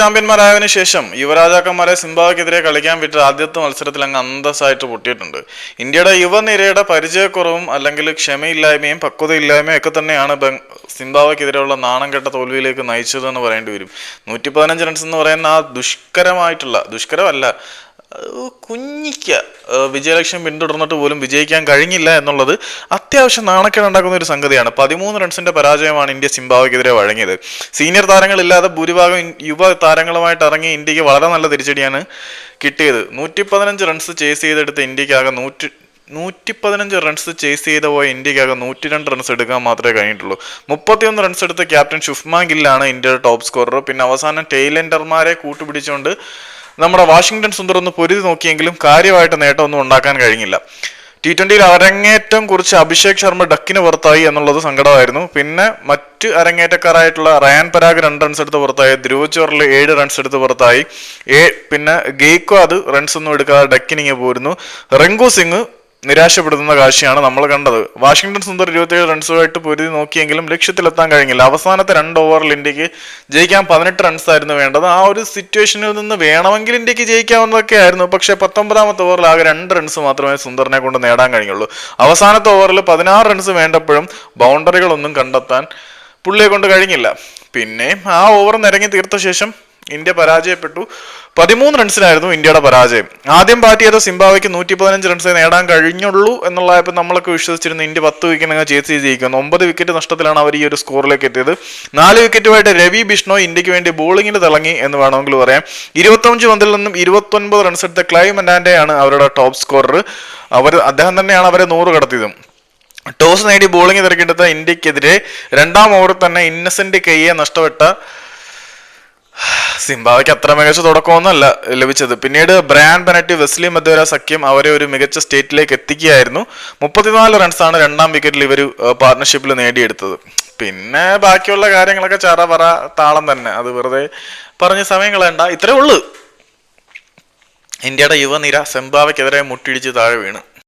ചാമ്പ്യന്മാരായതിനു ശേഷം യുവരാജാക്കന്മാരെ സിംബാബ്വെക്കെതിരെ കളിക്കാൻ വിട്ട ആദ്യത്തെ മത്സരത്തിൽ അങ്ങ് അന്തസ്സായിട്ട് പൊട്ടിയിട്ടുണ്ട്. ഇന്ത്യയുടെ യുവനിരയുടെ പരിചയക്കുറവും അല്ലെങ്കിൽ ക്ഷമയില്ലായ്മയും പക്വതയില്ലായ്മയും ഒക്കെ തന്നെയാണ് സിംബാബ്വെക്കെതിരെയുള്ള നാണം കെട്ട തോൽവിയിലേക്ക് നയിച്ചതെന്ന് പറയേണ്ടി വരും. നൂറ്റി പതിനഞ്ച് റൺസ് എന്ന് പറയുന്ന ആ ദുഷ്കരമായിട്ടുള്ള ദുഷ്കരമല്ല കുഞ്ഞിക്ക വിജയലക്ഷ്യം പിന്തുടർന്നിട്ട് പോലും വിജയിക്കാൻ കഴിഞ്ഞില്ല എന്നുള്ളത് അത്യാവശ്യം നാണക്കേടുണ്ടാക്കുന്ന ഒരു സംഗതിയാണ്. പതിമൂന്ന് റൺസിന്റെ പരാജയമാണ് ഇന്ത്യ സിംബാവയ്ക്കെതിരെ വഴങ്ങിയത്. സീനിയർ താരങ്ങളില്ലാതെ ഭൂരിഭാഗം യുവ താരങ്ങളുമായിട്ട് ഇറങ്ങിയ ഇന്ത്യയ്ക്ക് വളരെ നല്ല തിരിച്ചടിയാണ് കിട്ടിയത്. നൂറ്റി പതിനഞ്ച് റൺസ് ചേസ് ചെയ്തെടുത്ത ഇന്ത്യക്കാകെ നൂറ്റി നൂറ്റി പതിനഞ്ച് റൺസ് ചേസ് ചെയ്ത പോയ ഇന്ത്യക്കാകെ നൂറ്റി രണ്ട് റൺസ് എടുക്കാൻ മാത്രമേ കഴിഞ്ഞിട്ടുള്ളൂ. മുപ്പത്തിയൊന്ന് റൺസ് എടുത്ത ക്യാപ്റ്റൻ ഷുഫ്മാ ഗില്ലാണ് ഇന്ത്യയുടെ ടോപ്പ് സ്കോറർ പിന്നെ അവസാനം ടെയ്ലൻഡർമാരെ കൂട്ടുപിടിച്ചുകൊണ്ട് നമ്മുടെ വാഷിംഗ്ടൺ സുന്ദർ ഒന്ന് പൊരുതി നോക്കിയെങ്കിലും കാര്യമായിട്ട് നേട്ടമൊന്നും ഉണ്ടാക്കാൻ കഴിഞ്ഞില്ല. ടി ട്വന്റിയിൽ അരങ്ങേറ്റം കുറിച്ച് അഭിഷേക് ശർമ്മ ഡക്കിന് പുറത്തായി എന്നുള്ളത് സങ്കടമായിരുന്നു. പിന്നെ മറ്റ് അരങ്ങേറ്റക്കാരായിട്ടുള്ള റയാൻ പരാഗ് രണ്ട് റൺസ് എടുത്ത് പുറത്തായി ധ്രുവ് ചോറിൽ ഏഴ് റൺസ് എടുത്ത് പുറത്തായി. ഏ പിന്നെ ഗെയ്ക്കോ അത് റൺസ് ഒന്നും എടുക്കാതെ ഡക്കിനിങ്ങ് പോരുന്നു. റിങ്കു സിംഗ് നിരാശപ്പെടുത്തുന്ന കാഴ്ചയാണ് നമ്മൾ കണ്ടത്. വാഷിംഗ്ടൺ സുന്ദർ ഇരുപത്തിയേഴ് റൺസുമായിട്ട് പൊരുതി നോക്കിയെങ്കിലും ലക്ഷ്യത്തിലെത്താൻ കഴിഞ്ഞില്ല. അവസാനത്തെ രണ്ട് ഓവറിൽ ഇന്ത്യയ്ക്ക് ജയിക്കാൻ പതിനെട്ട് റൺസ് ആയിരുന്നു വേണ്ടത്. ആ ഒരു സിറ്റുവേഷനിൽ നിന്ന് വേണമെങ്കിൽ ഇന്ത്യയ്ക്ക് ജയിക്കാവുന്നതൊക്കെ ആയിരുന്നു. പക്ഷേ പത്തൊമ്പതാമത്തെ ഓവറിൽ ആകെ രണ്ട് റൺസ് മാത്രമേ സുന്ദറിനെ കൊണ്ട് നേടാൻ കഴിഞ്ഞുള്ളൂ. അവസാനത്തെ ഓവറിൽ പതിനാറ് റൺസ് വേണ്ടപ്പോഴും ബൗണ്ടറികളൊന്നും കണ്ടെത്താൻ പുള്ളിയെ കൊണ്ട് കഴിഞ്ഞില്ല. പിന്നെ ആ ഓവർ നിരങ്ങി തീർത്ത ശേഷം ഇന്ത്യ പരാജയപ്പെട്ടു. പതിമൂന്ന് റൺസിനായിരുന്നു ഇന്ത്യയുടെ പരാജയം. ആദ്യം ബാറ്റ് ചെയ്ത സിംബാവയ്ക്ക് നൂറ്റി പതിനഞ്ച് റൺസേ നേടാൻ കഴിഞ്ഞുള്ളൂ എന്നുള്ളപ്പോൾ നമ്മളൊക്കെ വിശ്വസിച്ചിരുന്നു ഇന്ത്യ പത്ത് വിക്കറ്റ് ചേസ് ജയിക്കുന്നു ഒമ്പത് വിക്കറ്റ് നഷ്ടത്തിലാണ് അവർ ഈ ഒരു സ്കോറിലേക്ക് എത്തിയത്. നാല് വിക്കറ്റുമായിട്ട് രവി ബിഷ്ണോ ഇന്ത്യയ്ക്ക് വേണ്ടി ബോളിങ്ങിന് തിളങ്ങി എന്ന് വേണമെങ്കിൽ പറയാം. ഇരുപത്തഞ്ച് പന്തിൽ നിന്നും ഇരുപത്തൊൻപത് റൺസ് എടുത്ത ക്ലൈവ് മൻഡാൻഡെയാണ് അവരുടെ ടോപ്പ് സ്കോറർ അവർ അദ്ദേഹം തന്നെയാണ് അവരെ നൂറ് കടത്തിയത്. ടോസ് നേടി ബോളിംഗ് തിരക്കെടുത്ത ഇന്ത്യക്കെതിരെ രണ്ടാം ഓവറിൽ തന്നെ ഇന്നസെന്റ് കൈയെ നഷ്ടപ്പെട്ട സിംബാവയ്ക്ക് അത്ര മികച്ച തുടക്കമൊന്നുമല്ല ലഭിച്ചത്. പിന്നീട് ബ്രാൻ ബനറ്റി വെസ്ലി മധ്വര സഖ്യം അവരെ ഒരു മികച്ച സ്റ്റേറ്റിലേക്ക് എത്തിക്കുകയായിരുന്നു. മുപ്പത്തിനാല് റൺസാണ് രണ്ടാം വിക്കറ്റിൽ ഇവർ പാർട്ണർഷിപ്പിൽ നേടിയെടുത്തത്. പിന്നെ ബാക്കിയുള്ള കാര്യങ്ങളൊക്കെ ചറ പറ താളം തന്നെ. അത് വെറുതെ പറഞ്ഞ സമയം കളയണ്ട. ഇത്രേ ഉള്ളൂ. ഇന്ത്യയുടെ യുവനിര സിംബാവയ്ക്കെതിരെ മുട്ടിടിച്ച് താഴെ വീണ്.